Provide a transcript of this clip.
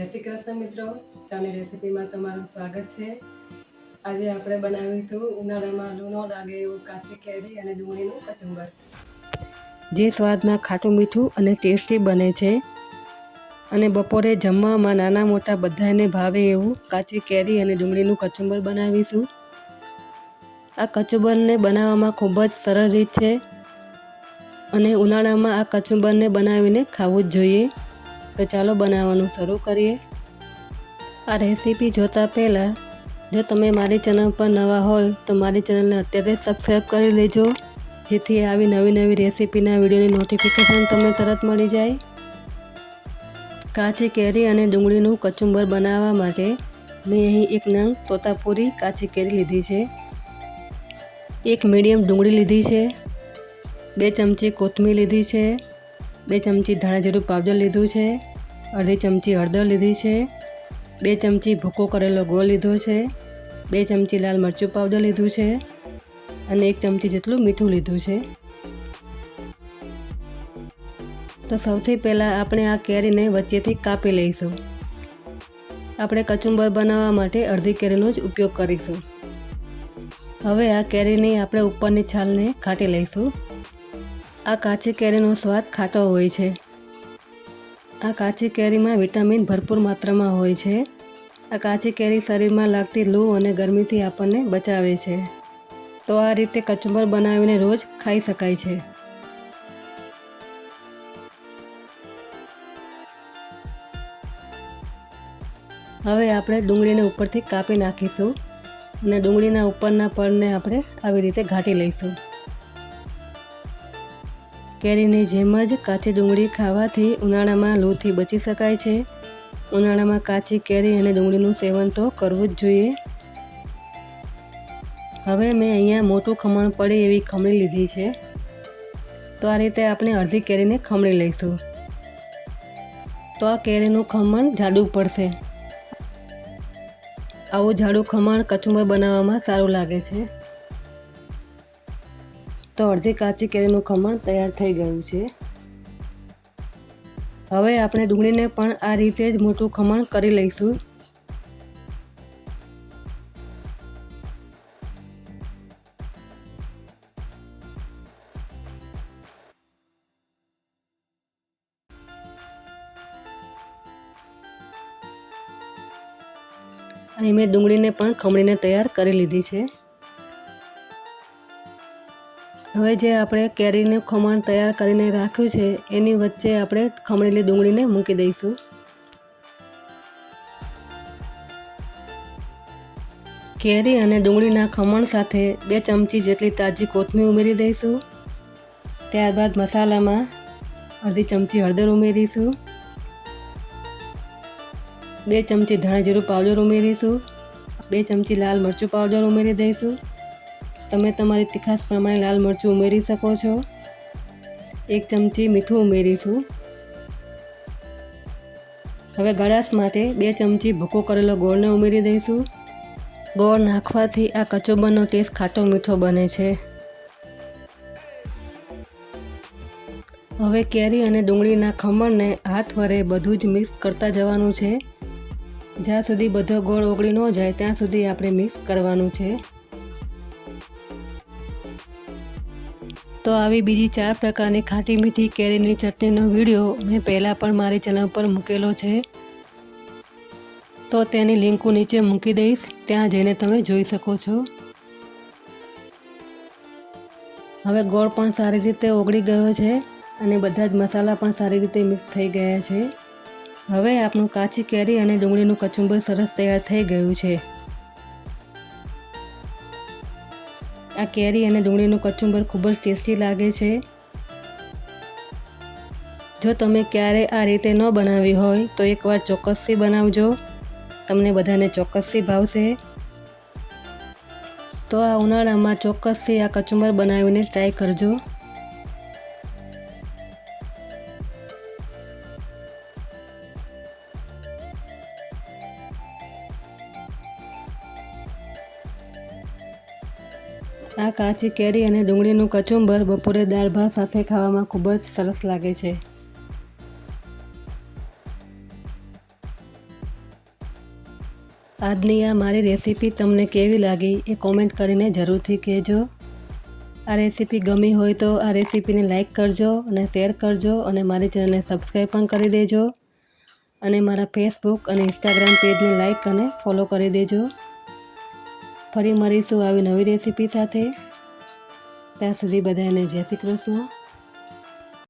જય કૃષ્ણ મિત્રો. ચાની રેસીપીમાં તમારું સ્વાગત છે. આજે આપણે બનાવીશું ઉનાળામાં લૂનો લાગે એવું કાચી કેરી અને ડુંગળીનું કચુંબર. જે સ્વાદમાં ખાટું મીઠું અને ટેસ્ટી બને છે અને બપોરે જમવામાં નાના મોટા બધાને ભાવે એવું કાચી કેરી અને ડુંગળીનું કચુંબર બનાવીશું. આ કચુંબરને બનાવવામાં ખૂબ જ સરળ રીત છે અને ઉનાળામાં આ કચુંબરને બનાવીને ખાવું જ જોઈએ. તો ચાલો બનાવવાનું શરૂ કરીએ. આ રેસીપી જોતા પહેલાં, જો તમે મારી ચેનલ પર નવા હોય, તો મારી ચેનલને અત્યારે સબસ્ક્રાઈબ કરી લેજો. જેથી આવી નવી નવી રેસીપીના વિડીયોની નોટિફિકેશન તમને તરત મળી જાય. કાચી કેરી અને ડુંગળીનું કચુંબર બનાવવા માટે મેં અહીં એક નંગ તોતાપુરી કાચી કેરી લીધી છે. એક મીડિયમ ડુંગળી લીધી છે. બે ચમચી કોથમીર લીધી છે. બે ચમચી ધાણા જીરું પાવડર લીધું છે. અડધી ચમચી હળદર લીધી છે. બે ચમચી ભૂકો કરેલો ગોળ લીધો છે. બે ચમચી લાલ મરચું પાવડર લીધું છે અને એક ચમચી જેટલું મીઠું લીધું છે. તો સૌથી પહેલાં આપણે આ કેરીને વચ્ચેથી કાપી લઈશું. આપણે કચુંબર બનાવવા માટે અડધી કેરીનો જ ઉપયોગ કરીશું. હવે આ કેરીની આપણે ઉપરની છાલને ખાટી લઈશું. આ કાચી કેરીનો સ્વાદ ખાટો હોય છે. આ કાચી કેરીમાં વિટામિન ભરપૂર માત્રામાં હોય છે. આ કાચી કેરી શરીરમાં લાગતી લૂ અને ગરમીથી આપણને બચાવે છે. તો આ રીતે કચુંબર બનાવીને રોજ ખાઈ શકાય છે. હવે આપણે ડુંગળીને ઉપરથી કાપી નાખીશું અને ડુંગળીના ઉપરના પળને આપણે આવી રીતે ઘાટી લઈશું. કેરીની જેમ જ કાચી ડુંગળી ખાવાથી ઉનાળામાં લૂથી બચી શકાય છે. ઉનાળામાં કાચી કેરી અને ડુંગળીનું સેવન તો કરવું જ જોઈએ. હવે મેં અહીંયા મોટું ખમણ પડે એવી ખમણી લીધી છે. તો આ રીતે આપણે અડધી કેરીને ખમણી લઈશું. તો આ કેરીનું ખમણ જાડું પડશે. આવું જાડું ખમણ કચુંબર બનાવવામાં સારું લાગે છે. તો અડધી કાચી કેરીનું ખમણ તૈયાર થઈ ગયું છે. હવે આપણે ડુંગળીને પણ આ રીતે જ મોટું ખમણ કરી લઈશું. અહીં મેં ડુંગળીને પણ ખમણીને તૈયાર કરી લીધી છે. હવે જે આપણે કેરીનું ખમણ તૈયાર કરીને રાખ્યું છે, એની વચ્ચે આપણે ખમણેલી ડુંગળીને મૂકી દઈશું. કેરી અને ડુંગળીના ખમણ સાથે બે ચમચી જેટલી તાજી કોથમીર ઉમેરી દઈશું. ત્યારબાદ મસાલામાં અડધી ચમચી હળદર ઉમેરીશું. બે ચમચી ધાણા જીરું પાવડર ઉમેરીશું. બે ચમચી લાલ મરચું પાવડર ઉમેરી દઈશું. તમે તમારી તીખાશ પ્રમાણે લાલ મરચું ઉમેરી શકો છો. એક ચમચી મીઠું ઉમેરીશું. હવે ગળાશ માટે બે ચમચી ભૂકો કરેલો ગોળને ઉમેરી દઈશું. ગોળ નાખવાથી આ કચોબાનો ટેસ્ટ ખાટો મીઠો બને છે. હવે કેરી અને ડુંગળીના ખમણને હાથ વડે બધું જ મિક્સ કરતા જવાનું છે. જ્યાં સુધી બધો ગોળ ઓગળી ન જાય, ત્યાં સુધી આપણે મિક્સ કરવાનું છે. તો આવી બીજી ચાર પ્રકારની ખાટી મીઠી કેરીની ચટણીનો વીડિયો મેં પહેલાં પણ મારી ચેનલ પર મૂકેલો છે. તો તેની લિંક હું નીચે મૂકી દઈશ, ત્યાં જઈને તમે જોઈ શકો છો. હવે ગોળ પણ સારી રીતે ઓગળી ગયો છે અને બધા જ મસાલા પણ સારી રીતે મિક્સ થઈ ગયા છે. હવે આપણું કાચી કેરી અને ડુંગળીનું કચુંબર સરસ તૈયાર થઈ ગયું છે. આ કેરી અને ડુંગળીનું કચુંબર ખૂબ જ ટેસ્ટી લાગે છે. જો તમે ક્યારે આ રીતે ન બનાવી હોય, તો એકવાર ચોક્કસથી બનાવજો. તમને બધાને ચોક્કસથી ભાવશે. તો આ ઉનાળામાં ચોક્કસથી આ કચુંબર બનાવીને ટ્રાય કરજો. આ કાચી કેરી અને ડુંગળીનું કચુંબર બપોરે દાળ ભાત સાથે ખાવામાં ખૂબ જ સરસ લાગે છે. આજની આ મારી રેસીપી તમને કેવી લાગી એ કોમેન્ટ કરીને જરૂરથી કહેજો. આ રેસીપી ગમી હોય તો આ રેસીપીને લાઇક કરજો અને શેર કરજો અને મારી ચેનલને સબસ્ક્રાઈબ પણ કરી દેજો. અને મારા ફેસબુક અને ઇન્સ્ટાગ્રામ પેજને લાઇક અને ફોલો કરી દેજો. ફરી મળીશું આવી નવી રેસીપી સાથે. ત્યાં સુધી બધાને જય શ્રી કૃષ્ણ.